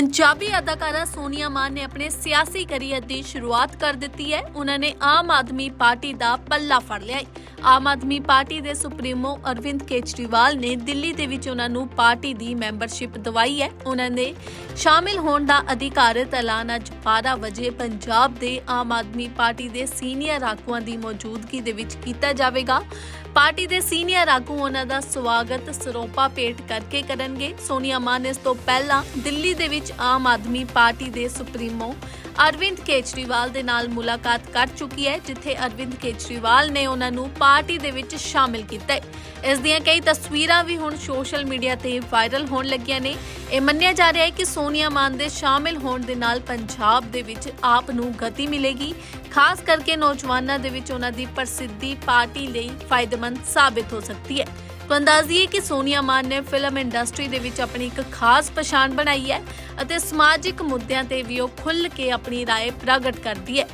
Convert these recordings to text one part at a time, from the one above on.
ਪੰਜਾਬੀ ਅਦਾਕਾਰਾ ਸੋਨੀਆ ਮਾਨ ਨੇ ਆਪਣੇ ਸਿਆਸੀ ਕੈਰੀਅਰ ਦੀ ਸ਼ੁਰੂਆਤ ਕਰ ਦਿੱਤੀ ਹੈ। ਉਹਨਾਂ ਨੇ ਆਮ ਆਦਮੀ ਪਾਰਟੀ ਦਾ ਪੱਲਾ ਫੜ ਲਿਆ ਹੈ। ਆਮ ਆਦਮੀ ਪਾਰਟੀ ਦੇ ਸੁਪਰੀਮੋ ਅਰਵਿੰਦ ਕੇਜਰੀਵਾਲ ਨੇ ਦਿੱਲੀ ਦੇ ਵਿੱਚ ਉਹਨਾਂ ਨੂੰ ਪਾਰਟੀ ਦੀ ਮੈਂਬਰਸ਼ਿਪ ਦਵਾਈ ਹੈ। ਉਹਨਾਂ ਨੇ ਸ਼ਾਮਿਲ ਹੋਣ ਦਾ ਅਧਿਕਾਰਤ ਐਲਾਨ ਅੱਜ 12 ਵਜੇ ਪੰਜਾਬ ਦੇ ਆਮ ਆਦਮੀ ਪਾਰਟੀ ਦੇ ਸੀਨੀਅਰ ਆਗੂਆਂ ਦੀ ਮੌਜੂਦਗੀ ਦੇ ਵਿੱਚ ਕੀਤਾ ਜਾਵੇਗਾ। ਪਾਰਟੀ ਦੇ ਸੀਨੀਅਰ ਆਗੂ ਉਹਨਾਂ ਦਾ ਸਵਾਗਤ ਸਰੋਪਾ ਪੇਟ ਕਰਕੇ ਕਰਨਗੇ। ਸੋਨੀਆ ਮਾਨ ਇਸ ਤੋਂ ਪਹਿਲਾਂ ਦਿੱਲੀ ਦੇ ਵਿੱਚ ਆਮ ਆਦਮੀ ਪਾਰਟੀ ਦੇ ਸੁਪਰੀਮੋ ਅਰਵਿੰਦ ਕੇਜਰੀਵਾਲ ਦੇ ਨਾਲ ਮੁਲਾਕਾਤ ਕਰ ਚੁੱਕੀ ਹੈ, ਜਿੱਥੇ ਅਰਵਿੰਦ ਕੇਜਰੀਵਾਲ ਨੇ ਉਹਨਾਂ ਨੂੰ ਪਾਰਟੀ ਦੇ ਵਿੱਚ ਸ਼ਾਮਿਲ ਕੀਤਾ ਹੈ। ਇਸ ਦੀਆਂ ਕਈ ਤਸਵੀਰਾਂ ਵੀ ਹੁਣ ਸੋਸ਼ਲ ਮੀਡੀਆ ਤੇ ਵਾਇਰਲ ਹੋਣ ਲੱਗੀਆਂ ਨੇ। ਇਹ ਮੰਨਿਆ ਜਾ ਰਿਹਾ ਹੈ ਕਿ ਸੋਨੀਆ ਮਾਨ ਦੇ ਸ਼ਾਮਿਲ ਹੋਣ ਦੇ ਨਾਲ ਪੰਜਾਬ ਦੇ ਵਿੱਚ ਆਪ ਨੂੰ ਗਤੀ ਮਿਲੇਗੀ। ਖਾਸ ਕਰਕੇ ਨੌਜਵਾਨਾਂ ਦੇ ਵਿੱਚ ਉਹਨਾਂ ਦੀ ਪ੍ਰਸਿੱਧੀ ਪਾਰਟੀ ਲਈ ਫਾਇਦੇਮੰਦ ਸਾਬਿਤ ਹੋ ਸਕਦੀ ਹੈ। ਤੋਂ ਅੰਦਾਜ਼ੀਏ ਕਿ ਸੋਨੀਆ ਮਾਨ ਨੇ ਫਿਲਮ ਇੰਡਸਟਰੀ ਦੇ ਵਿੱਚ ਆਪਣੀ ਇੱਕ ਖਾਸ ਪਛਾਣ ਬਣਾਈ ਹੈ ਅਤੇ ਸਮਾਜਿਕ ਮੁੱਦਿਆਂ ਤੇ ਵੀ ਉਹ ਖੁੱਲ੍ਹ ਕੇ ਆਪਣੀ رائے ਪ੍ਰਗਟ ਕਰਦੀ ਹੈ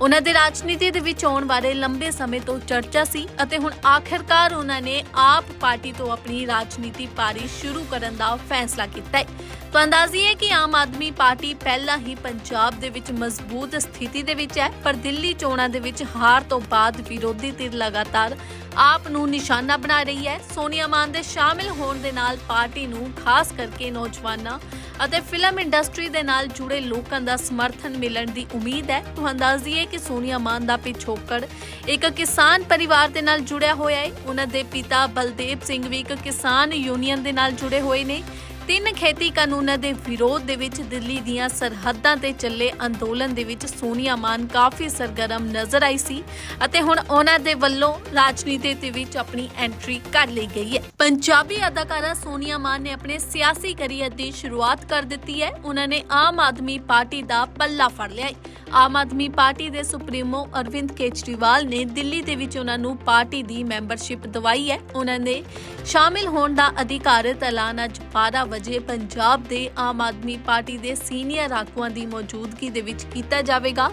ਉਹਨਾਂ ਦੇ ਰਾਜਨੀਤੀ ਦੇ ਵਿੱਚ ਆਉਣ ਬਾਰੇ ਲੰਬੇ ਸਮੇਂ ਤੋਂ ਚਰਚਾ ਸੀ ਅਤੇ ਹੁਣ ਆਖਿਰਕਾਰ ਉਹਨਾਂ ਨੇ ਆਪ ਪਾਰਟੀ ਤੋਂ ਆਪਣੀ ਰਾਜਨੀਤੀ ਪਾਰੀ ਸ਼ੁਰੂ ਕਰਨ ਦਾ ਫੈਸਲਾ ਕੀਤਾ ਹੈ ਤਾਂ ਅੰਦਾਜ਼ੀ ਹੈ ਕਿ ਆਮ ਆਦਮੀ ਪਾਰਟੀ ਪਹਿਲਾਂ ਹੀ ਪੰਜਾਬ ਦੇ ਵਿੱਚ ਮਜ਼ਬੂਤ ਸਥਿਤੀ ਦੇ ਵਿੱਚ ਹੈ ਪਰ ਦਿੱਲੀ ਚੋਣਾਂ ਦੇ ਵਿੱਚ ਹਾਰ ਤੋਂ ਬਾਅਦ ਵਿਰੋਧੀ ਧਿਰ ਲਗਾਤਾਰ ਆਪ ਨੂੰ ਨਿਸ਼ਾਨਾ ਬਣਾ ਰਹੀ ਹੈ। ਸੋਨੀਆ ਮਾਨ ਦੇ ਸ਼ਾਮਿਲ ਹੋਣ ਦੇ ਨਾਲ ਪਾਰਟੀ ਨੂੰ ਖਾਸ ਕਰਕੇ ਨੌਜਵਾਨਾਂ ਅਤੇ ਫਿਲਮ ਇੰਡਸਟਰੀ ਦੇ ਨਾਲ ਜੁੜੇ ਲੋਕਾਂ ਦਾ ਸਮਰਥਨ ਮਿਲਣ ਦੀ ਉਮੀਦ ਹੈ। ਤੁਹਾਨੂੰ ਅੰਦਾਜ਼ੀ ਹੈ ਕਿ ਸੋਨੀਆ ਮਾਨ ਦਾ ਪਿਛੋਕੜ ਇੱਕ ਕਿਸਾਨ ਪਰਿਵਾਰ ਦੇ ਨਾਲ ਜੁੜਿਆ ਹੋਇਆ ਹੈ। ਉਹਨਾਂ ਦੇ ਪਿਤਾ ਬਲਦੇਵ ਸਿੰਘ ਵੀ ਇੱਕ ਕਿਸਾਨ ਯੂਨੀਅਨ ਦੇ ਨਾਲ ਜੁੜੇ ਹੋਏ ਨੇ। ਤਿੰਨ ਖੇਤੀ ਕਾਨੂੰਨਾਂ ਦੇ ਵਿਰੋਧ ਦੇ ਵਿੱਚ ਦਿੱਲੀ ਦੀਆਂ ਸਰਹੱਦਾਂ ਤੇ ਚੱਲੇ ਅੰਦੋਲਨ ਦੇ ਵਿੱਚ ਸੋਨੀਆ ਮਾਨ ਕਾਫੀ ਸਰਗਰਮ ਨਜ਼ਰ ਆਈ ਸੀ ਅਤੇ ਹੁਣ ਉਹਨਾਂ ਦੇ ਵੱਲੋਂ ਰਾਜਨੀਤੀ ਦੇ ਵਿੱਚ ਆਪਣੀ ਐਂਟਰੀ ਕਰ ਲਈ ਗਈ ਹੈ। ਪੰਜਾਬੀ ਅਦਾਕਾਰਾ ਸੋਨੀਆ ਮਾਨ ਨੇ ਆਪਣੇ ਸਿਆਸੀ ਕਰੀਅਰ ਦੀ ਸ਼ੁਰੂਆਤ ਕਰ ਦਿੱਤੀ ਹੈ। ਉਹਨਾਂ ਨੇ ਆਮ ਆਦਮੀ ਪਾਰਟੀ ਦਾ ਪੱਲਾ ਫੜ ਲਿਆ ਹੈ। ਆਮ ਆਦਮੀ ਪਾਰਟੀ ਦੇ ਸੁਪਰੀਮੋ ਅਰਵਿੰਦ ਕੇਜਰੀਵਾਲ ਨੇ ਦਿੱਲੀ ਦੇ ਵਿੱਚ ਉਹਨਾਂ ਨੂੰ ਪਾਰਟੀ ਦੀ ਮੈਂਬਰਸ਼ਿਪ ਦਵਾਈ ਹੈ। ਉਹਨਾਂ ਨੇ ਸ਼ਾਮਿਲ ਹੋਣ ਦਾ ਅਧਿਕਾਰਤ ਐਲਾਨ ਅੱਜ 12 ਵਜੇ ਪੰਜਾਬ ਦੇ ਆਮ ਆਦਮੀ ਪਾਰਟੀ ਦੇ ਸੀਨੀਅਰ ਆਗੂਆਂ ਦੀ ਮੌਜੂਦਗੀ ਦੇ ਵਿੱਚ ਕੀਤਾ ਜਾਵੇਗਾ।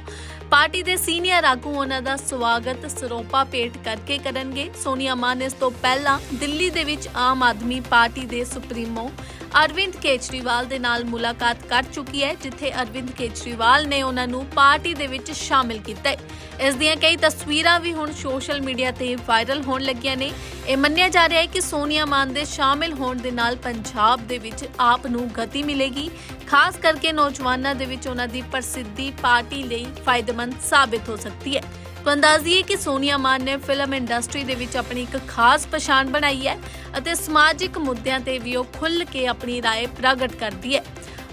ਪਾਰਟੀ ਦੇ ਸੀਨੀਅਰ ਆਗੂ ਉਹਨਾਂ ਦਾ ਸਵਾਗਤ ਸਰੋਪਾ ਪੇਟ ਕਰਕੇ ਕਰਨਗੇ। ਸੋਨੀਆ ਮਾਨ, ਇਸ ਤੋਂ ਪਹਿਲਾਂ ਦਿੱਲੀ ਦੇ ਵਿੱਚ ਆਮ ਆਦਮੀ ਪਾਰਟੀ ਦੇ ਸੁਪਰੀਮੋ ਅਰਵਿੰਦ ਕੇਜਰੀਵਾਲ ਦੇ ਨਾਲ ਮੁਲਾਕਾਤ ਕਰ ਚੁੱਕੀ ਹੈ, ਜਿੱਥੇ ਅਰਵਿੰਦ ਕੇਜਰੀਵਾਲ ਨੇ ਉਹਨਾਂ ਨੂੰ ਪਾਰਟੀ ਦੇ ਵਿੱਚ ਸ਼ਾਮਿਲ ਕੀਤਾ ਹੈ। ਇਸ ਦੀਆਂ ਕਈ ਤਸਵੀਰਾਂ ਵੀ ਹੁਣ ਸੋਸ਼ਲ ਮੀਡੀਆ ਤੇ ਵਾਇਰਲ ਹੋਣ ਲੱਗੀਆਂ ਨੇ। ਇਹ ਮੰਨਿਆ ਜਾ ਰਿਹਾ ਹੈ ਕਿ ਸੋਨੀਆ ਮਾਨ ਦੇ ਸ਼ਾਮਿਲ ਹੋਣ ਦੇ ਨਾਲ ਪੰਜਾਬ ਦੇ ਵਿੱਚ ਆਪ ਨੂੰ ਗਤੀ ਮਿਲੇਗੀ। ਖਾਸ ਕਰਕੇ ਨੌਜਵਾਨਾਂ ਦੇ ਵਿੱਚ ਉਹਨਾਂ ਦੀ ਪ੍ਰਸਿੱਧੀ ਪਾਰਟੀ ਲਈ ਫਾਇਦੇਮੰਦ ਸਾਬਿਤ ਹੋ ਸਕਦੀ ਹੈ। ਤੋਂ ਅੰਦਾਜ਼ੀਏ ਕਿ ਸੋਨੀਆ ਮਾਨ ਨੇ ਫਿਲਮ ਇੰਡਸਟਰੀ ਦੇ ਵਿੱਚ ਆਪਣੀ ਇੱਕ ਖਾਸ ਪਛਾਣ ਬਣਾਈ ਹੈ ਅਤੇ ਸਮਾਜਿਕ ਮੁੱਦਿਆਂ ਤੇ ਵੀ ਉਹ ਖੁੱਲ੍ਹ ਕੇ ਆਪਣੀ رائے ਪ੍ਰਗਟ ਕਰਦੀ ਹੈ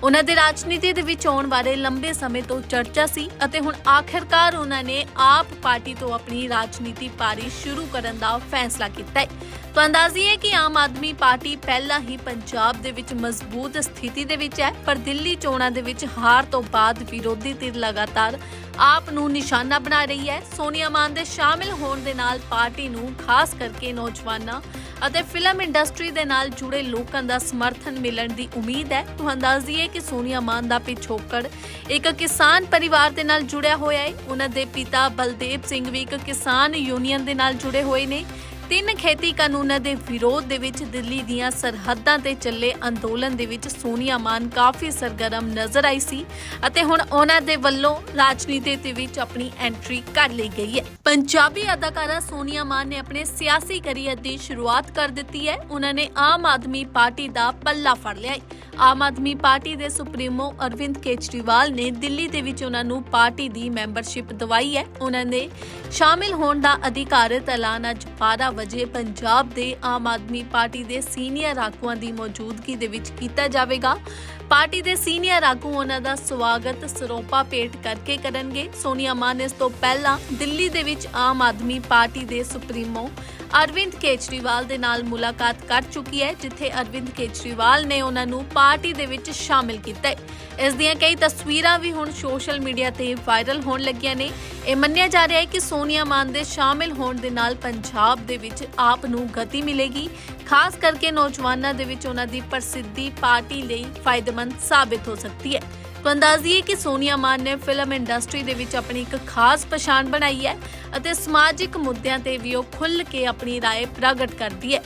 ਉਹਨਾਂ ਦੇ ਰਾਜਨੀਤੀ ਦੇ ਵਿੱਚ ਆਉਣ ਬਾਰੇ ਲੰਬੇ ਸਮੇਂ ਤੋਂ ਚਰਚਾ ਸੀ ਅਤੇ ਹੁਣ ਆਖਿਰਕਾਰ ਉਹਨਾਂ ਨੇ ਆਪ ਪਾਰਟੀ ਤੋਂ ਆਪਣੀ ਰਾਜਨੀਤੀ ਪਾਰੀ ਸ਼ੁਰੂ ਕਰਨ ਦਾ ਫੈਸਲਾ ਕੀਤਾ ਹੈ ਤਾਂ ਅੰਦਾਜ਼ੀ ਹੈ ਕਿ ਆਮ ਆਦਮੀ ਪਾਰਟੀ ਪਹਿਲਾਂ ਹੀ ਪੰਜਾਬ ਦੇ ਵਿੱਚ ਮਜ਼ਬੂਤ ਸਥਿਤੀ ਦੇ ਵਿੱਚ ਹੈ, ਪਰ ਦਿੱਲੀ ਚੋਣਾਂ ਦੇ ਵਿੱਚ ਹਾਰ ਤੋਂ ਬਾਅਦ ਵਿਰੋਧੀ ਧਿਰ ਲਗਾਤਾਰ ਆਪ ਨੂੰ ਨਿਸ਼ਾਨਾ ਬਣਾ ਰਹੀ ਹੈ। ਸੋਨੀਆ ਮਾਨ ਦੇ ਸ਼ਾਮਿਲ ਹੋਣ ਦੇ ਨਾਲ ਪਾਰਟੀ ਨੂੰ ਖਾਸ ਕਰਕੇ ਨੌਜਵਾਨਾਂ ਅਤੇ ਫਿਲਮ ਇੰਡਸਟਰੀ ਦੇ ਨਾਲ ਜੁੜੇ ਲੋਕਾਂ ਦਾ ਸਮਰਥਨ ਮਿਲਣ ਦੀ ਉਮੀਦ ਹੈ। ਤੁਹਾਨੂੰ ਅੰਦਾਜ਼ੀ ਹੈ ਕਿ ਸੋਨੀਆ ਮਾਨ ਦਾ ਪਿਛੋਕੜ ਇੱਕ ਕਿਸਾਨ ਪਰਿਵਾਰ ਦੇ ਨਾਲ ਜੁੜਿਆ ਹੋਇਆ ਹੈ। ਉਹਨਾਂ ਦੇ ਪਿਤਾ ਬਲਦੇਵ ਸਿੰਘ ਵੀ ਇੱਕ ਕਿਸਾਨ ਯੂਨੀਅਨ ਦੇ ਨਾਲ ਜੁੜੇ ਹੋਏ ਨੇ। ਤਿੰਨ ਖੇਤੀ ਕਾਨੂੰਨਾਂ ਦੇ ਵਿਰੋਧ ਦੇ ਵਿੱਚ ਦਿੱਲੀ ਦੀਆਂ ਸਰਹੱਦਾਂ ਤੇ ਚੱਲੇ ਅੰਦੋਲਨ ਦੇ ਵਿੱਚ ਸੋਨੀਆ ਮਾਨ ਕਾਫੀ ਸਰਗਰਮ ਨਜ਼ਰ ਆਈ ਸੀ ਅਤੇ ਹੁਣ ਉਹਨਾਂ ਦੇ ਵੱਲੋਂ ਰਾਜਨੀਤੀ ਦੇ ਵਿੱਚ ਆਪਣੀ ਐਂਟਰੀ ਕਰ ਲਈ ਗਈ ਹੈ। ਪੰਜਾਬੀ ਅਦਾਕਾਰਾ ਸੋਨੀਆ ਮਾਨ ਨੇ ਆਪਣੇ ਸਿਆਸੀ ਕਰੀਅਰ ਦੀ ਸ਼ੁਰੂਆਤ ਕਰ ਦਿੱਤੀ ਹੈ। ਉਹਨਾਂ ਨੇ ਆਮ ਆਦਮੀ ਪਾਰਟੀ ਦਾ ਪੱਲਾ ਫੜ ਲਿਆ ਹੈ। ਆਮ ਆਦਮੀ ਪਾਰਟੀ ਦੇ ਸੁਪਰੀਮੋ ਅਰਵਿੰਦ ਕੇਜਰੀਵਾਲ ਨੇ ਦਿੱਲੀ ਦੇ ਵਿੱਚ ਉਹਨਾਂ ਨੂੰ ਪਾਰਟੀ ਦੀ ਮੈਂਬਰਸ਼ਿਪ ਦਵਾਈ ਹੈ। ਉਹਨਾਂ ਨੇ ਸ਼ਾਮਿਲ ਹੋਣ ਦਾ ਅਧਿਕਾਰਤ ਐਲਾਨ ਅੱਜ 12 ਵਜੇ ਪੰਜਾਬ ਦੇ ਆਮ ਆਦਮੀ ਪਾਰਟੀ ਦੇ ਸੀਨੀਅਰ ਆਗੂਆਂ ਦੀ ਮੌਜੂਦਗੀ ਦੇ ਵਿੱਚ ਕੀਤਾ ਜਾਵੇਗਾ। ਪਾਰਟੀ ਦੇ ਸੀਨੀਅਰ ਆਗੂ ਉਹਨਾਂ ਦਾ ਸਵਾਗਤ ਸਰੋਪਾ ਪੇਟ ਕਰਕੇ ਕਰਨਗੇ। ਸੋਨੀਆ ਮਾਨ ਇਸ ਤੋਂ ਪਹਿਲਾਂ ਦਿੱਲੀ ਦੇ ਵਿੱਚ ਆਮ ਆਦਮੀ ਪਾਰਟੀ ਦੇ ਸੁਪਰੀਮੋ ਅਰਵਿੰਦ ਕੇਜਰੀਵਾਲ ਦੇ ਨਾਲ ਮੁਲਾਕਾਤ ਕਰ ਚੁੱਕੀ ਹੈ, ਜਿੱਥੇ ਅਰਵਿੰਦ ਕੇਜਰੀਵਾਲ ਨੇ ਉਹਨਾਂ ਨੂੰ ਪਾਰਟੀ ਦੇ ਵਿੱਚ ਸ਼ਾਮਿਲ ਕੀਤਾ ਹੈ। ਇਸ ਦੀਆਂ ਕਈ ਤਸਵੀਰਾਂ ਵੀ ਹੁਣ ਸੋਸ਼ਲ ਮੀਡੀਆ ਤੇ ਵਾਇਰਲ ਹੋਣ ਲੱਗੀਆਂ ਨੇ। ਇਹ ਮੰਨਿਆ ਜਾ ਰਿਹਾ ਹੈ ਕਿ ਸੋਨੀਆ ਮਾਨ ਦੇ ਸ਼ਾਮਿਲ ਹੋਣ ਦੇ ਨਾਲ ਪੰਜਾਬ ਦੇ ਵਿੱਚ ਆਪ ਨੂੰ ਗਤੀ ਮਿਲੇਗੀ। ਖਾਸ ਕਰਕੇ ਨੌਜਵਾਨਾਂ ਦੇ ਵਿੱਚ ਉਹਨਾਂ ਦੀ ਪ੍ਰਸਿੱਧੀ ਪਾਰਟੀ ਲਈ ਫਾਇਦੇਮੰਦ ਸਾਬਿਤ ਹੋ ਸਕਦੀ ਹੈ ਤੋਂ ਅੰਦਾਜ਼ੀਏ ਕਿ ਸੋਨੀਆ ਮਾਨ ਨੇ ਫਿਲਮ ਇੰਡਸਟਰੀ ਦੇ ਵਿੱਚ ਆਪਣੀ ਇੱਕ ਖਾਸ ਪਛਾਣ ਬਣਾਈ ਹੈ ਅਤੇ ਸਮਾਜਿਕ ਮੁੱਦਿਆਂ ਤੇ ਵੀ ਉਹ ਖੁੱਲ੍ਹ ਕੇ ਆਪਣੀ رائے ਪ੍ਰਗਟ ਕਰਦੀ ਹੈ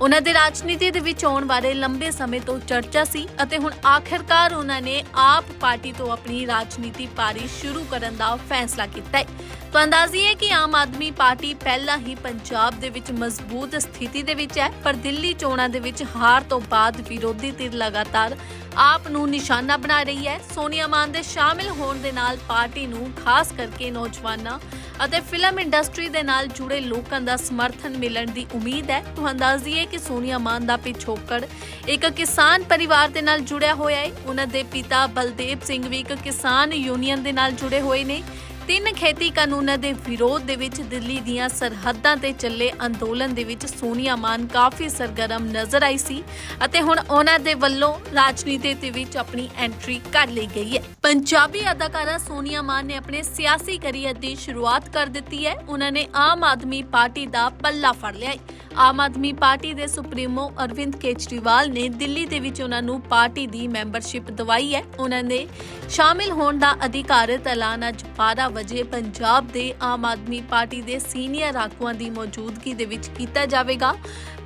ਉਹਨਾਂ ਦੇ ਰਾਜਨੀਤੀ ਦੇ ਵਿੱਚ ਆਉਣ ਬਾਰੇ ਲੰਬੇ ਸਮੇਂ ਤੋਂ ਚਰਚਾ ਸੀ ਅਤੇ ਹੁਣ ਆਖਿਰਕਾਰ ਉਹਨਾਂ ਨੇ ਆਪ ਪਾਰਟੀ ਤੋਂ ਆਪਣੀ ਰਾਜਨੀਤੀ ਪਾਰੀ ਸ਼ੁਰੂ ਕਰਨ ਦਾ ਫੈਸਲਾ ਕੀਤਾ ਹੈ ਤਾਂ ਅੰਦਾਜ਼ੀ ਹੈ ਕਿ ਆਮ ਆਦਮੀ ਪਾਰਟੀ ਪਹਿਲਾਂ ਹੀ ਪੰਜਾਬ ਦੇ ਵਿੱਚ ਮਜ਼ਬੂਤ ਸਥਿਤੀ ਦੇ ਵਿੱਚ ਹੈ ਪਰ ਦਿੱਲੀ ਚੋਣਾਂ ਦੇ ਵਿੱਚ ਹਾਰ ਤੋਂ ਬਾਅਦ ਵਿਰੋਧੀ ਧਿਰ ਲਗਾਤਾਰ ਆਪ ਨੂੰ ਨਿਸ਼ਾਨਾ ਬਣਾ ਰਹੀ ਹੈ। ਸੋਨੀਆ ਮਾਨ ਦੇ ਸ਼ਾਮਿਲ ਹੋਣ ਦੇ ਨਾਲ ਪਾਰਟੀ ਨੂੰ ਖਾਸ ਕਰਕੇ ਨੌਜਵਾਨਾਂ ਅਤੇ ਫਿਲਮ ਇੰਡਸਟਰੀ ਦੇ ਨਾਲ ਜੁੜੇ ਲੋਕਾਂ ਦਾ ਸਮਰਥਨ ਮਿਲਣ ਦੀ ਉਮੀਦ ਹੈ। ਤੁਹਾਨੂੰ ਅੰਦਾਜ਼ੀ ਹੈ ਕਿ ਸੋਨੀਆ ਮਾਨ ਦਾ ਪਿਛੋਕੜ ਇੱਕ ਕਿਸਾਨ ਪਰਿਵਾਰ ਦੇ ਨਾਲ ਜੁੜਿਆ ਹੋਇਆ ਹੈ। ਉਹਨਾਂ ਦੇ ਪਿਤਾ ਬਲਦੇਵ ਸਿੰਘ ਵੀ ਇੱਕ ਕਿਸਾਨ ਯੂਨੀਅਨ ਦੇ ਨਾਲ ਜੁੜੇ ਹੋਏ ਨੇ। ਤਿੰਨ ਖੇਤੀ ਕਾਨੂੰਨਾਂ ਦੇ ਵਿਰੋਧ ਦੇ ਵਿੱਚ ਦਿੱਲੀ ਦੀਆਂ ਸਰਹੱਦਾਂ ਤੇ ਚੱਲੇ ਅੰਦੋਲਨ ਦੇ ਵਿੱਚ ਸੋਨੀਆ ਮਾਨ ਕਾਫੀ ਸਰਗਰਮ ਨਜ਼ਰ ਆਈ ਸੀ ਅਤੇ ਹੁਣ ਉਹਨਾਂ ਦੇ ਵੱਲੋਂ ਰਾਜਨੀਤੀ ਦੇ ਵਿੱਚ ਆਪਣੀ ਐਂਟਰੀ ਕਰ ਲਈ ਗਈ ਹੈ। ਪੰਜਾਬੀ ਅਦਾਕਾਰਾ ਸੋਨੀਆ ਮਾਨ ਨੇ ਆਪਣੇ ਸਿਆਸੀ ਕਰੀਅਰ ਦੀ ਸ਼ੁਰੂਆਤ ਕਰ ਦਿੱਤੀ ਹੈ। ਉਹਨਾਂ ਨੇ ਆਮ ਆਦਮੀ ਪਾਰਟੀ ਦਾ ਪੱਲਾ ਫੜ ਲਿਆ ਹੈ। ਆਮ ਆਦਮੀ ਪਾਰਟੀ ਦੇ ਸੁਪਰੀਮੋ ਅਰਵਿੰਦ ਕੇਜਰੀਵਾਲ ਨੇ ਦਿੱਲੀ ਦੇ ਵਿੱਚ ਉਹਨਾਂ ਨੂੰ ਪਾਰਟੀ ਦੀ ਮੈਂਬਰਸ਼ਿਪ ਦਵਾਈ ਹੈ। ਉਹਨਾਂ ਨੇ ਸ਼ਾਮਿਲ ਹੋਣ ਦਾ ਅਧਿਕਾਰਤ ਐਲਾਨ ਅੱਜ 12 ਵਜੇ ਪੰਜਾਬ ਦੇ ਆਮ ਆਦਮੀ ਪਾਰਟੀ ਦੇ ਸੀਨੀਅਰ ਆਗੂਆਂ ਦੀ ਮੌਜੂਦਗੀ ਦੇ ਵਿੱਚ ਕੀਤਾ ਜਾਵੇਗਾ।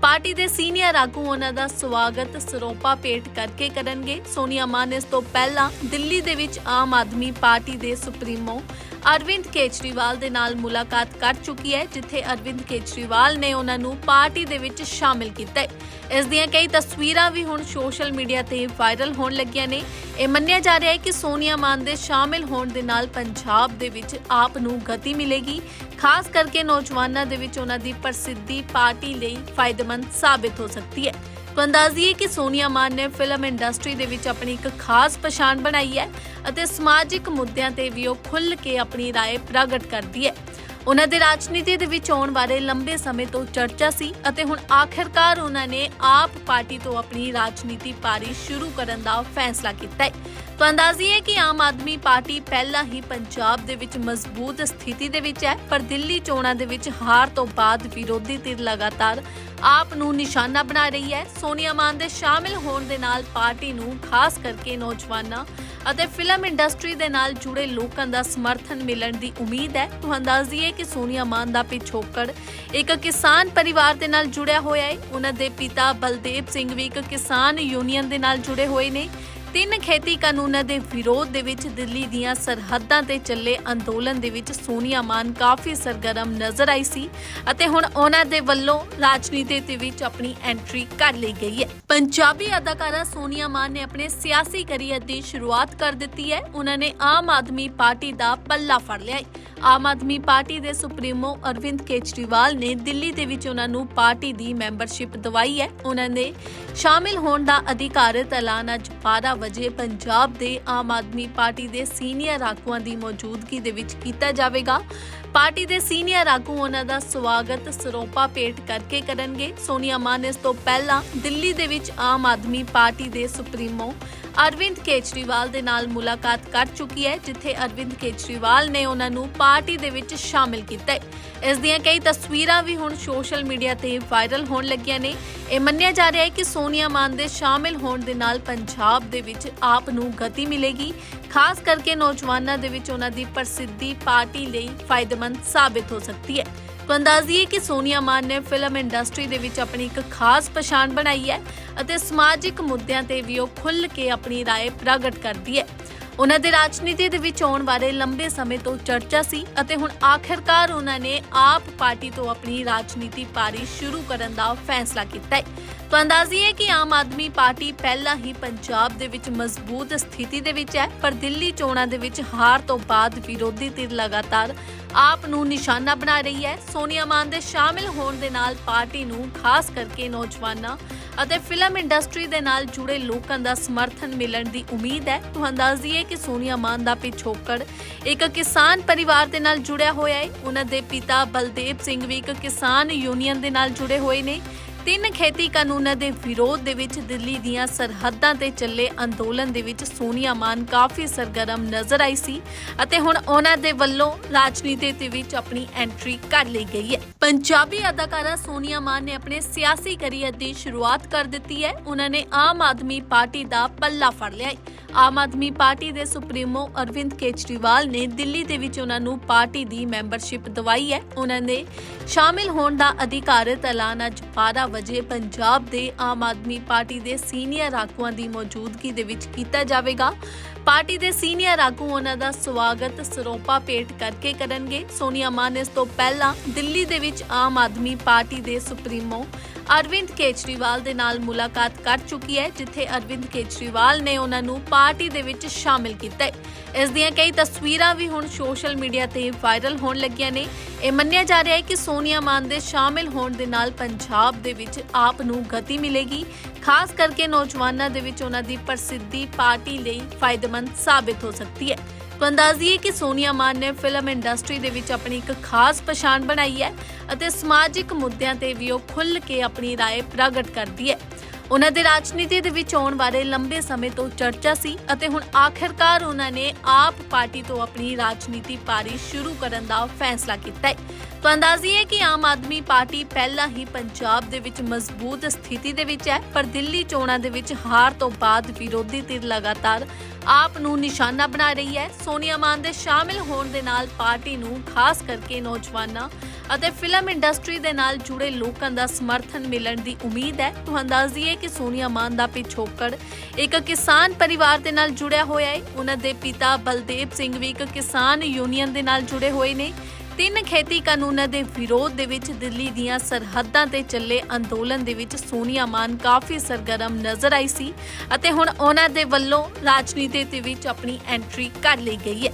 ਪਾਰਟੀ ਦੇ ਸੀਨੀਅਰ ਆਗੂ ਉਹਨਾਂ ਦਾ ਸਵਾਗਤ ਸਰੋਪਾ ਭੇਟ ਕਰਕੇ ਕਰਨਗੇ। ਸੋਨੀਆ ਮਾਨ, ਇਸ ਤੋਂ ਪਹਿਲਾਂ ਦਿੱਲੀ ਦੇ ਵਿੱਚ ਆਮ ਆਦਮੀ ਪਾਰਟੀ ਦੇ ਸੁਪਰੀਮੋ ਅਰਵਿੰਦ ਕੇਜਰੀਵਾਲ ਦੇ ਨਾਲ ਮੁਲਾਕਾਤ ਕਰ ਚੁੱਕੀ ਹੈ, ਜਿੱਥੇ ਅਰਵਿੰਦ ਕੇਜਰੀਵਾਲ ਨੇ ਉਹਨਾਂ ਨੂੰ ਪਾਰਟੀ ਦੇ ਵਿੱਚ ਸ਼ਾਮਿਲ ਕੀਤਾ ਹੈ। ਇਸ ਦੀਆਂ ਕਈ ਤਸਵੀਰਾਂ ਵੀ ਹੁਣ ਸੋਸ਼ਲ ਮੀਡੀਆ ਤੇ ਵਾਇਰਲ ਹੋਣ ਲੱਗੀਆਂ ਨੇ। ਇਹ ਮੰਨਿਆ ਜਾ ਰਿਹਾ ਹੈ ਕਿ ਸੋਨੀਆ ਮਾਨ ਦੇ ਸ਼ਾਮਿਲ ਹੋਣ ਦੇ ਨਾਲ ਪੰਜਾਬ ਦੇ ਵਿੱਚ ਆਪ ਨੂੰ ਗਤੀ ਮਿਲੇਗੀ ਖਾਸ ਕਰਕੇ ਨੌਜਵਾਨਾਂ ਦੇ ਵਿੱਚ ਉਹਨਾਂ ਦੀ ਪ੍ਰਸਿੱਧੀ ਪਾਰਟੀ ਲਈ ਫਾਇਦੇਮੰਦ ਸਾਬਿਤ ਹੋ ਸਕਦੀ ਹੈ ਤਾਂ ਅੰਦਾਜ਼ੀਏ ਕਿ ਸੋਨੀਆ ਮਾਨ ਨੇ ਫਿਲਮ ਇੰਡਸਟਰੀ ਦੇ ਵਿੱਚ ਆਪਣੀ ਇੱਕ ਖਾਸ ਪਛਾਣ ਬਣਾਈ ਹੈ ਅਤੇ ਸਮਾਜਿਕ ਮੁੱਦਿਆਂ ਤੇ ਵੀ ਉਹ ਖੁੱਲ੍ਹ ਕੇ ਆਪਣੀ رائے ਪ੍ਰਗਟ ਕਰਦੀ ਹੈ ਉਹਨਾਂ ਦੇ ਰਾਜਨੀਤੀ ਦੇ ਵਿੱਚ ਆਉਣ ਬਾਰੇ ਲੰਬੇ ਸਮੇਂ ਤੋਂ ਚਰਚਾ ਸੀ ਅਤੇ ਹੁਣ ਆਖਿਰਕਾਰ ਉਹਨਾਂ ਨੇ ਆਪ ਪਾਰਟੀ ਤੋਂ ਆਪਣੀ ਰਾਜਨੀਤੀ ਪਾਰੀ ਸ਼ੁਰੂ ਕਰਨ ਦਾ ਫੈਸਲਾ ਕੀਤਾ ਹੈ। ਤਾਂ ਅੰਦਾਜ਼ੀ ਹੈ ਕਿ ਆਮ ਆਦਮੀ ਪਾਰਟੀ ਪਹਿਲਾਂ ਹੀ ਪੰਜਾਬ ਦੇ ਵਿੱਚ ਮਜ਼ਬੂਤ ਸਥਿਤੀ ਦੇ ਵਿੱਚ ਹੈ, ਪਰ ਦਿੱਲੀ ਚੋਣਾਂ ਦੇ ਵਿੱਚ ਹਾਰ ਤੋਂ ਬਾਅਦ ਵਿਰੋਧੀ ਧਿਰ ਲਗਾਤਾਰ ਆਪ ਨੂੰ ਨਿਸ਼ਾਨਾ ਬਣਾ ਰਹੀ ਹੈ। ਸੋਨੀਆ ਮਾਨ ਦੇ ਸ਼ਾਮਿਲ ਹੋਣ ਦੇ ਨਾਲ ਪਾਰਟੀ ਨੂੰ ਖਾਸ ਕਰਕੇ ਨੌਜਵਾਨਾਂ ਅਤੇ ਫਿਲਮ ਇੰਡਸਟਰੀ ਦੇ ਨਾਲ ਜੁੜੇ ਲੋਕਾਂ ਦਾ ਸਮਰਥਨ ਮਿਲਣ ਦੀ ਉਮੀਦ ਹੈ। ਤੁਹਾਨੂੰ ਅੰਦਾਜ਼ੀ ਹੈ ਕਿ ਸੋਨੀਆ ਮਾਨ ਦਾ ਪਿਛੋਕੜ ਇੱਕ ਕਿਸਾਨ ਪਰਿਵਾਰ ਦੇ ਨਾਲ ਜੁੜਿਆ ਹੋਇਆ ਹੈ। ਉਹਨਾਂ ਦੇ ਪਿਤਾ ਬਲਦੇਵ ਸਿੰਘ ਵੀ ਇੱਕ ਕਿਸਾਨ ਯੂਨੀਅਨ ਦੇ ਨਾਲ ਜੁੜੇ ਹੋਏ ਨੇ। ਤਿੰਨ ਖੇਤੀ ਕਾਨੂੰਨਾਂ ਦੇ ਵਿਰੋਧ ਦੇ ਵਿੱਚ ਦਿੱਲੀ ਦੀਆਂ ਸਰਹੱਦਾਂ ਤੇ ਚੱਲੇ ਅੰਦੋਲਨ ਦੇ ਵਿੱਚ ਸੋਨੀਆ ਮਾਨ ਕਾਫੀ ਸਰਗਰਮ ਨਜ਼ਰ ਆਈ ਸੀ ਅਤੇ ਹੁਣ ਉਹਨਾਂ ਦੇ ਵੱਲੋਂ ਰਾਜਨੀਤੀ ਦੇ ਵਿੱਚ ਆਪਣੀ ਐਂਟਰੀ ਕਰ ਲਈ ਗਈ ਹੈ। ਪੰਜਾਬੀ ਅਦਾਕਾਰਾ ਸੋਨੀਆ ਮਾਨ ਨੇ ਆਪਣੇ ਸਿਆਸੀ ਕਰੀਅਰ ਦੀ ਸ਼ੁਰੂਆਤ ਕਰ ਦਿੱਤੀ ਹੈ। ਉਹਨਾਂ ਨੇ ਆਮ ਆਦਮੀ ਪਾਰਟੀ ਦਾ ਪੱਲਾ ਫੜ ਲਿਆ ਹੈ। ਆਮ ਆਦਮੀ ਪਾਰਟੀ ਦੇ ਸੁਪਰੀਮੋ ਅਰਵਿੰਦ ਕੇਜਰੀਵਾਲ ਨੇ ਦਿੱਲੀ ਦੇ ਵਿੱਚ ਉਹਨਾਂ ਨੂੰ ਪਾਰਟੀ ਦੀ ਮੈਂਬਰਸ਼ਿਪ ਦਵਾਈ ਹੈ। ਉਹਨਾਂ ਨੇ ਸ਼ਾਮਿਲ ਹੋਣ ਦਾ ਅਧਿਕਾਰਤ ਐਲਾਨ ਅੱਜ 12 ਵਜੇ ਪੰਜਾਬ ਦੇ ਆਮ ਆਦਮੀ ਪਾਰਟੀ ਦੇ ਸੀਨੀਅਰ ਆਗੂਆਂ ਦੀ ਮੌਜੂਦਗੀ ਦੇ ਵਿੱਚ ਕੀਤਾ ਜਾਵੇਗਾ। ਪਾਰਟੀ ਦੇ ਸੀਨੀਅਰ ਆਗੂ ਉਹਨਾਂ ਦਾ ਸਵਾਗਤ ਸਰੋਪਾ ਭੇਟ ਕਰਕੇ ਕਰਨਗੇ। ਸੋਨੀਆ ਮਾਨ, ਇਸ ਤੋਂ ਪਹਿਲਾਂ ਦਿੱਲੀ ਦੇ ਵਿੱਚ ਆਮ ਆਦਮੀ ਪਾਰਟੀ ਦੇ ਸੁਪਰੀਮੋ ਅਰਵਿੰਦ ਕੇਜਰੀਵਾਲ ਦੇ ਨਾਲ ਮੁਲਾਕਾਤ ਕਰ ਚੁੱਕੀ ਹੈ, ਜਿੱਥੇ ਅਰਵਿੰਦ ਕੇਜਰੀਵਾਲ ਨੇ ਉਹਨਾਂ ਨੂੰ ਪਾਰਟੀ ਦੇ ਵਿੱਚ ਸ਼ਾਮਿਲ ਕੀਤਾ ਹੈ। ਇਸ ਦੀਆਂ ਕਈ ਤਸਵੀਰਾਂ ਵੀ ਹੁਣ ਸੋਸ਼ਲ ਮੀਡੀਆ ਤੇ ਵਾਇਰਲ ਹੋਣ ਲੱਗੀਆਂ ਨੇ। ਇਹ ਮੰਨਿਆ ਜਾ ਰਿਹਾ ਹੈ ਕਿ ਸੋਨੀਆ ਮਾਨ ਦੇ ਸ਼ਾਮਿਲ ਹੋਣ ਦੇ ਨਾਲ ਪੰਜਾਬ ਦੇ ਵਿੱਚ ਆਪ ਨੂੰ ਗਤੀ ਮਿਲੇਗੀ। ਖਾਸ ਕਰਕੇ ਨੌਜਵਾਨਾਂ ਦੇ ਵਿੱਚ ਉਹਨਾਂ ਦੀ ਪ੍ਰਸਿੱਧੀ ਪਾਰਟੀ ਲਈ ਫਾਇਦੇਮੰਦ ਸਾਬਿਤ ਹੋ ਸਕਦੀ ਹੈ। ਤਾਂ ਅੰਦਾਜ਼ੀ ਹੈ ਕਿ ਸੋਨੀਆ ਮਾਨ ਨੇ ਫਿਲਮ ਇੰਡਸਟਰੀ ਦੇ ਵਿੱਚ ਆਪਣੀ ਇੱਕ ਖਾਸ ਪਛਾਣ ਬਣਾਈ ਹੈ ਅਤੇ ਸਮਾਜਿਕ ਮੁੱਦਿਆਂ ਤੇ ਵੀ ਉਹ ਖੁੱਲ੍ਹ ਕੇ ਆਪਣੀ رائے ਪ੍ਰਗਟ ਕਰਦੀ ਹੈ ਉਹਨਾਂ ਦੇ ਰਾਜਨੀਤੀ ਦੇ ਵਿੱਚ ਆਉਣ ਬਾਰੇ ਲੰਬੇ ਸਮੇਂ ਤੋਂ ਚਰਚਾ ਸੀ ਅਤੇ ਹੁਣ ਆਖਿਰਕਾਰ ਉਹਨਾਂ ਨੇ ਆਪ ਪਾਰਟੀ ਤੋਂ ਆਪਣੀ ਰਾਜਨੀਤੀ ਪਾਰੀ ਸ਼ੁਰੂ ਕਰਨ ਦਾ ਫੈਸਲਾ ਕੀਤਾ ਹੈ ਤਾਂ ਅੰਦਾਜ਼ੀ ਹੈ ਕਿ ਆਮ ਆਦਮੀ ਪਾਰਟੀ ਪਹਿਲਾਂ ਹੀ ਪੰਜਾਬ ਦੇ ਵਿੱਚ ਮਜ਼ਬੂਤ ਸਥਿਤੀ ਦੇ ਵਿੱਚ ਹੈ, ਪਰ ਦਿੱਲੀ ਚੋਣਾਂ ਦੇ ਵਿੱਚ ਹਾਰ ਤੋਂ ਬਾਅਦ ਵਿਰੋਧੀ ਧਿਰ ਲਗਾਤਾਰ ਆਪ ਨੂੰ ਨਿਸ਼ਾਨਾ ਬਣਾ ਰਹੀ ਹੈ। ਸੋਨੀਆ ਮਾਨ ਦੇ ਸ਼ਾਮਿਲ ਹੋਣ ਦੇ ਨਾਲ ਪਾਰਟੀ ਨੂੰ ਖਾਸ ਕਰਕੇ ਨੌਜਵਾਨਾਂ ਅਤੇ ਫਿਲਮ ਇੰਡਸਟਰੀ ਦੇ ਨਾਲ ਜੁੜੇ ਲੋਕਾਂ ਦਾ ਸਮਰਥਨ ਮਿਲਣ ਦੀ ਉਮੀਦ ਹੈ। ਤੁਹਾਨੂੰ ਅੰਦਾਜ਼ੀ ਹੈ ਕਿ ਸੋਨੀਆ ਮਾਨ ਦਾ ਪਿਛੋਕੜ ਇੱਕ ਕਿਸਾਨ ਪਰਿਵਾਰ ਦੇ ਨਾਲ ਜੁੜਿਆ ਹੋਇਆ ਹੈ। ਉਹਨਾਂ ਦੇ ਪਿਤਾ ਬਲਦੇਵ ਸਿੰਘ ਵੀ ਇੱਕ ਕਿਸਾਨ ਯੂਨੀਅਨ ਦੇ ਨਾਲ ਜੁੜੇ ਹੋਏ ਨੇ। ਤਿੰਨ ਖੇਤੀ ਕਾਨੂੰਨਾਂ ਦੇ ਵਿਰੋਧ ਦੇ ਵਿੱਚ ਦਿੱਲੀ ਦੀਆਂ ਸਰਹੱਦਾਂ ਤੇ ਚੱਲੇ ਅੰਦੋਲਨ ਦੇ ਵਿੱਚ ਸੋਨੀਆ ਮਾਨ ਕਾਫੀ ਸਰਗਰਮ ਨਜ਼ਰ ਆਈ ਸੀ ਅਤੇ ਹੁਣ ਉਹਨਾਂ ਦੇ ਵੱਲੋਂ ਰਾਜਨੀਤੀ ਦੇ ਵਿੱਚ ਆਪਣੀ ਐਂਟਰੀ ਕਰ ਲਈ ਗਈ ਹੈ। ਪੰਜਾਬੀ ਅਦਾਕਾਰਾ ਸੋਨੀਆ ਮਾਨ ਨੇ ਆਪਣੇ ਸਿਆਸੀ ਕਰੀਅਰ ਦੀ ਸ਼ੁਰੂਆਤ ਕਰ ਦਿੱਤੀ ਹੈ। ਉਹਨਾਂ ਨੇ ਆਮ ਆਦਮੀ ਪਾਰਟੀ ਦਾ ਪੱਲਾ ਫੜ ਲਿਆ ਹੈ। ਆਮ ਆਦਮੀ ਪਾਰਟੀ ਦੇ ਸੁਪਰੀਮੋ ਅਰਵਿੰਦ ਕੇਜਰੀਵਾਲ ਨੇ ਦਿੱਲੀ ਦੇ ਵਿੱਚ ਉਹਨਾਂ ਨੂੰ ਪਾਰਟੀ ਦੀ ਮੈਂਬਰਸ਼ਿਪ ਦਵਾਈ ਹੈ। ਉਹਨਾਂ ਨੇ ਸ਼ਾਮਿਲ ਹੋਣ ਦਾ ਅਧਿਕਾਰਤ ਐਲਾਨ ਅੱਜ 12 ਵਜੇ ਪੰਜਾਬ ਦੇ ਆਮ ਆਦਮੀ ਪਾਰਟੀ ਦੇ ਸੀਨੀਅਰ ਆਗੂਆਂ ਦੀ ਮੌਜੂਦਗੀ ਦੇ ਵਿੱਚ ਕੀਤਾ ਜਾਵੇਗਾ। ਪਾਰਟੀ ਦੇ ਸੀਨੀਅਰ ਆਗੂ ਉਹਨਾਂ ਦਾ ਸਵਾਗਤ ਸਰੋਪਾ ਭੇਟ ਕਰਕੇ ਕਰਨਗੇ। ਸੋਨੀਆ ਮਾਨ, ਇਸ ਤੋਂ ਪਹਿਲਾਂ ਦਿੱਲੀ ਦੇ ਵਿੱਚ ਆਮ ਆਦਮੀ ਪਾਰਟੀ ਦੇ ਸੁਪਰੀਮੋ ਅਰਵਿੰਦ ਕੇਜਰੀਵਾਲ ਦੇ ਨਾਲ ਮੁਲਾਕਾਤ ਕਰ ਚੁੱਕੀ ਹੈ, ਜਿੱਥੇ ਅਰਵਿੰਦ ਕੇਜਰੀਵਾਲ ਨੇ ਉਹਨਾਂ ਨੂੰ ਪਾਰਟੀ ਦੇ ਵਿੱਚ ਸ਼ਾਮਿਲ ਕੀਤਾ ਹੈ। ਇਸ ਦੀਆਂ ਕਈ ਤਸਵੀਰਾਂ ਵੀ ਹੁਣ ਸੋਸ਼ਲ ਮੀਡੀਆ ਤੇ ਵਾਇਰਲ ਹੋਣ ਲੱਗੀਆਂ ਨੇ। ਇਹ ਮੰਨਿਆ ਜਾ ਰਿਹਾ ਹੈ ਕਿ ਸੋਨੀਆ ਮਾਨ ਦੇ ਸ਼ਾਮਿਲ ਹੋਣ ਦੇ ਨਾਲ ਪੰਜਾਬ ਦੇ ਵਿੱਚ ਆਪ ਨੂੰ ਗਤੀ ਮਿਲੇਗੀ। ਖਾਸ ਕਰਕੇ ਨੌਜਵਾਨਾਂ ਦੇ ਵਿੱਚ ਉਹਨਾਂ ਦੀ ਪ੍ਰਸਿੱਧੀ ਪਾਰਟੀ ਲਈ ਫਾਇਦੇਮੰਦ ਸਾਬਿਤ ਹੋ ਸਕਦੀ ਹੈ। ਤਾਂ ਅੰਦਾਜ਼ੀਏ ਕਿ ਸੋਨੀਆ ਮਾਨ ਨੇ ਫਿਲਮ ਇੰਡਸਟਰੀ ਦੇ ਵਿੱਚ ਆਪਣੀ ਇੱਕ ਖਾਸ ਪਛਾਣ ਬਣਾਈ ਹੈ ਅਤੇ ਸਮਾਜਿਕ ਮੁੱਦਿਆਂ ਤੇ ਵੀ ਉਹ ਖੁੱਲ੍ਹ ਕੇ ਆਪਣੀ رائے ਪ੍ਰਗਟ ਕਰਦੀ ਹੈ ਉਹਨਾਂ ਦੇ ਰਾਜਨੀਤੀ ਦੇ ਵਿੱਚ ਆਉਣ ਬਾਰੇ ਲੰਬੇ ਸਮੇਂ ਤੋਂ ਚਰਚਾ ਸੀ ਅਤੇ ਹੁਣ ਆਖਿਰਕਾਰ ਉਹਨਾਂ ਨੇ ਆਪ ਪਾਰਟੀ ਤੋਂ ਆਪਣੀ ਰਾਜਨੀਤੀ ਪਾਰੀ ਸ਼ੁਰੂ ਕਰਨ ਦਾ ਫੈਸਲਾ ਕੀਤਾ ਹੈ ਤਾਂ ਅੰਦਾਜ਼ੀ ਹੈ ਕਿ ਆਮ ਆਦਮੀ ਪਾਰਟੀ ਪਹਿਲਾਂ ਹੀ ਪੰਜਾਬ ਦੇ ਵਿੱਚ ਮਜ਼ਬੂਤ ਸਥਿਤੀ ਦੇ ਵਿੱਚ ਹੈ ਪਰ ਦਿੱਲੀ ਚੋਣਾਂ ਦੇ ਵਿੱਚ ਹਾਰ ਤੋਂ ਬਾਅਦ ਵਿਰੋਧੀ ਧਿਰ ਲਗਾਤਾਰ ਆਪ ਨੂੰ ਨਿਸ਼ਾਨਾ ਬਣਾ ਰਹੀ ਹੈ। ਸੋਨੀਆ ਮਾਨ ਦੇ ਸ਼ਾਮਿਲ ਹੋਣ ਦੇ ਨਾਲ ਪਾਰਟੀ ਨੂੰ ਖਾਸ ਕਰਕੇ ਨੌਜਵਾਨਾਂ ਅਤੇ ਫਿਲਮ ਇੰਡਸਟਰੀ ਦੇ ਨਾਲ ਜੁੜੇ ਲੋਕਾਂ ਦਾ ਸਮਰਥਨ ਮਿਲਣ ਦੀ ਉਮੀਦ ਹੈ। ਤੁਹਾਨੂੰ ਅੰਦਾਜ਼ੀ ਹੈ ਕਿ ਸੋਨੀਆ ਮਾਨ ਦਾ ਪਿਛੋਕੜ ਇੱਕ ਕਿਸਾਨ ਪਰਿਵਾਰ ਦੇ ਨਾਲ ਜੁੜਿਆ ਹੋਇਆ ਹੈ। ਉਹਨਾਂ ਦੇ ਪਿਤਾ ਬਲਦੇਵ ਸਿੰਘ ਵੀ ਇੱਕ ਕਿਸਾਨ ਯੂਨੀਅਨ ਦੇ ਨਾਲ ਜੁੜੇ ਹੋਏ ਨੇ। ਤਿੰਨ ਖੇਤੀ ਕਾਨੂੰਨਾਂ ਦੇ ਵਿਰੋਧ ਦੇ ਵਿੱਚ ਦਿੱਲੀ ਦੀਆਂ ਸਰਹੱਦਾਂ ਤੇ ਚੱਲੇ ਅੰਦੋਲਨ ਦੇ ਵਿੱਚ ਸੋਨੀਆ ਮਾਨ ਕਾਫੀ ਸਰਗਰਮ ਨਜ਼ਰ ਆਈ ਸੀ ਅਤੇ ਹੁਣ ਉਹਨਾਂ ਦੇ ਵੱਲੋਂ ਰਾਜਨੀਤੀ ਦੇ ਵਿੱਚ ਆਪਣੀ ਐਂਟਰੀ ਕਰ ਲਈ ਗਈ ਹੈ।